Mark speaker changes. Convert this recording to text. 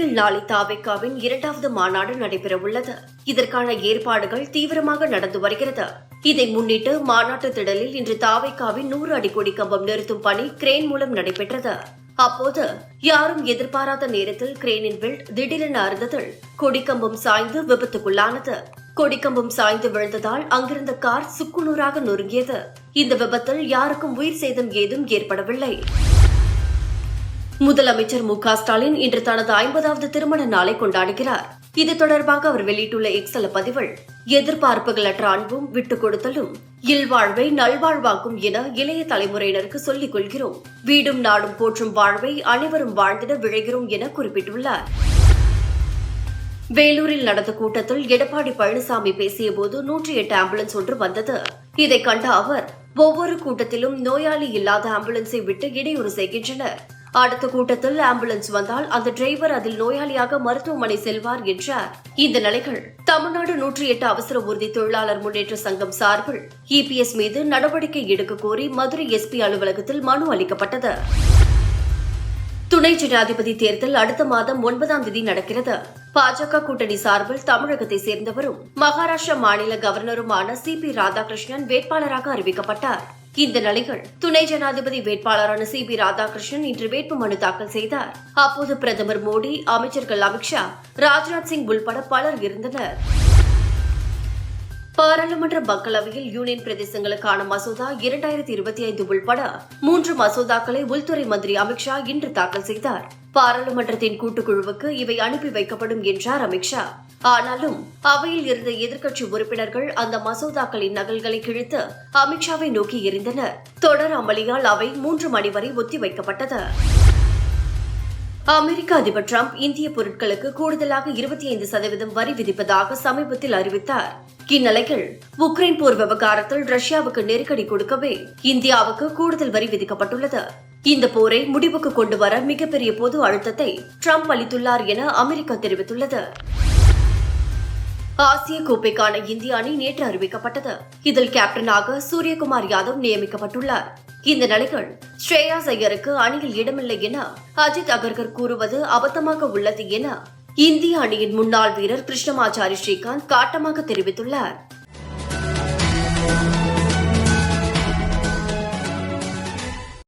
Speaker 1: டெல்லியில் நாளை தாவேக்காவின் இரண்டாவது மாநாடு நடைபெறவுள்ளது. இதற்கான ஏற்பாடுகள் தீவிரமாக நடந்து வருகிறது. இதை முன்னிட்டு மாநாட்டு திடலில் இன்று தாவேக்காவின் நூறு அடி கொடி கம்பம் நிறுத்தும் பணி கிரேன் மூலம் நடைபெற்றது. அப்போது யாரும் எதிர்பாராத நேரத்தில் கிரேனின் பெல்ட் திடீரென அறுந்ததில் கொடிக்கம்பம் சாய்ந்து விபத்துக்குள்ளானது. கொடிக்கம்பம் சாய்ந்து விழுந்ததால் அங்கிருந்த கார் சுக்குநூறாக நொறுங்கியது. இந்த விபத்தில் யாருக்கும் உயிர் சேதம் ஏதும் ஏற்படவில்லை. முதலமைச்சர் மு ஸ்டாலின் இன்று தனது ஐம்பதாவது திருமண நாளை கொண்டாடுகிறார். இது தொடர்பாக அவர் வெளியிட்டுள்ள எக்ஸல பதிவில் எதிர்பார்ப்புகளற்ற அன்பும் விட்டுக் கொடுத்தலும் இல்வாழ்வை நல்வாழ்வாக்கும் என இளைய தலைமுறையினருக்கு சொல்லிக் கொள்கிறோம். வீடும் நாடும் போற்றும் வாழ்வை அனைவரும் வாழ்ந்திட விழைகிறோம் என குறிப்பிட்டுள்ளார். வேலூரில் நடந்த கூட்டத்தில் எடப்பாடி பழனிசாமி பேசியபோது நூற்றி எட்டு ஆம்புலன்ஸ் ஒன்று வந்தது. இதை கண்ட அவர் ஒவ்வொரு கூட்டத்திலும் நோயாளி இல்லாத ஆம்புலன்ஸை விட்டு இடையூறு செய்கின்றனர். அடுத்த கூட்டத்தில் ஆம்புலன்ஸ் வந்தால் அந்த டிரைவர் அதில் நோயாளியாக மருத்துவமனை செல்வார் என்றார். இந்த நிலைகள் தமிழ்நாடு நூற்றி எட்டு அவசர ஊர்தி தொழிலாளர் முன்னேற்ற சங்கம் சார்பில் இபிஎஸ் மீது நடவடிக்கை எடுக்க கோரி மதுரை எஸ்பி அலுவலகத்தில் மனு அளிக்கப்பட்டது. துணை ஜனாதிபதி தேர்தல் அடுத்த மாதம் ஒன்பதாம் தேதி நடக்கிறது. பாஜக கூட்டணி சார்பில் தமிழகத்தை சேர்ந்தவரும் மகாராஷ்டிரா மாநில கவர்னருமான சி பி ராதாகிருஷ்ணன் வேட்பாளராக அறிவிக்கப்பட்டார். இந்த நிலையில் துணை ஜனாதிபதி வேட்பாளரான சி பி ராதாகிருஷ்ணன் இன்று வேட்பு மனு தாக்கல் செய்தார். அப்போது பிரதமர் மோடி அமைச்சர்கள் அமித்ஷா ராஜ்நாத் சிங் உள்பட பலர் இருந்தனர். பாராளுமன்ற மக்களவையில் யூனியன் பிரதேசங்களுக்கான மசோதா இரண்டாயிரத்தி இருபத்தி ஐந்து உள்பட மூன்று மசோதாக்களை உள்துறை மந்திரி அமித்ஷா இன்று தாக்கல் செய்தார். பாராளுமன்றத்தின் கூட்டுக்குழுவுக்கு இவை அனுப்பி வைக்கப்படும் என்றார் அமித்ஷா ஆனாலும் அவையில் இருந்த எதிர்க்கட்சி உறுப்பினர்கள் அந்த மசோதாக்களின் நகல்களை கிழித்து அமித்ஷாவை நோக்கி எறிந்தனர். தொடர் அமளியால் அவை மூன்று மணி வரை ஒத்திவைக்கப்பட்டது. அமெரிக்க அதிபர் டிரம்ப் இந்திய பொருட்களுக்கு கூடுதலாக இருபத்தி ஐந்து சதவீதம் வரி விதிப்பதாக சமீபத்தில் அறிவித்தார். இந்நிலையில் உக்ரைன் போர் விவகாரத்தில் ரஷ்யாவுக்கு நெருக்கடி கொடுக்கவே இந்தியாவுக்கு கூடுதல் வரி விதிக்கப்பட்டுள்ளது. இந்த போரை முடிவுக்கு கொண்டு வர மிகப்பெரிய பொது அழுத்தத்தை டிரம்ப் அளித்துள்ளார் என அமெரிக்கா தெரிவித்துள்ளது. ஆசிய கோப்பைக்கான இந்திய அணி நேற்று அறிவிக்கப்பட்டது. இதில் கேப்டனாக சூரியகுமார் யாதவ் நியமிக்கப்பட்டுள்ளார். இந்த நிலையில் ஸ்ரேயாஸ் ஐயருக்கு அணியில் இடமில்லை என அஜித் அகர்கர் கூறுவது அபத்தமாக உள்ளது என இந்திய அணியின் முன்னாள் வீரர் கிருஷ்ணமாச்சாரி ஸ்ரீகாந்த் காட்டமாக தெரிவித்துள்ளார்.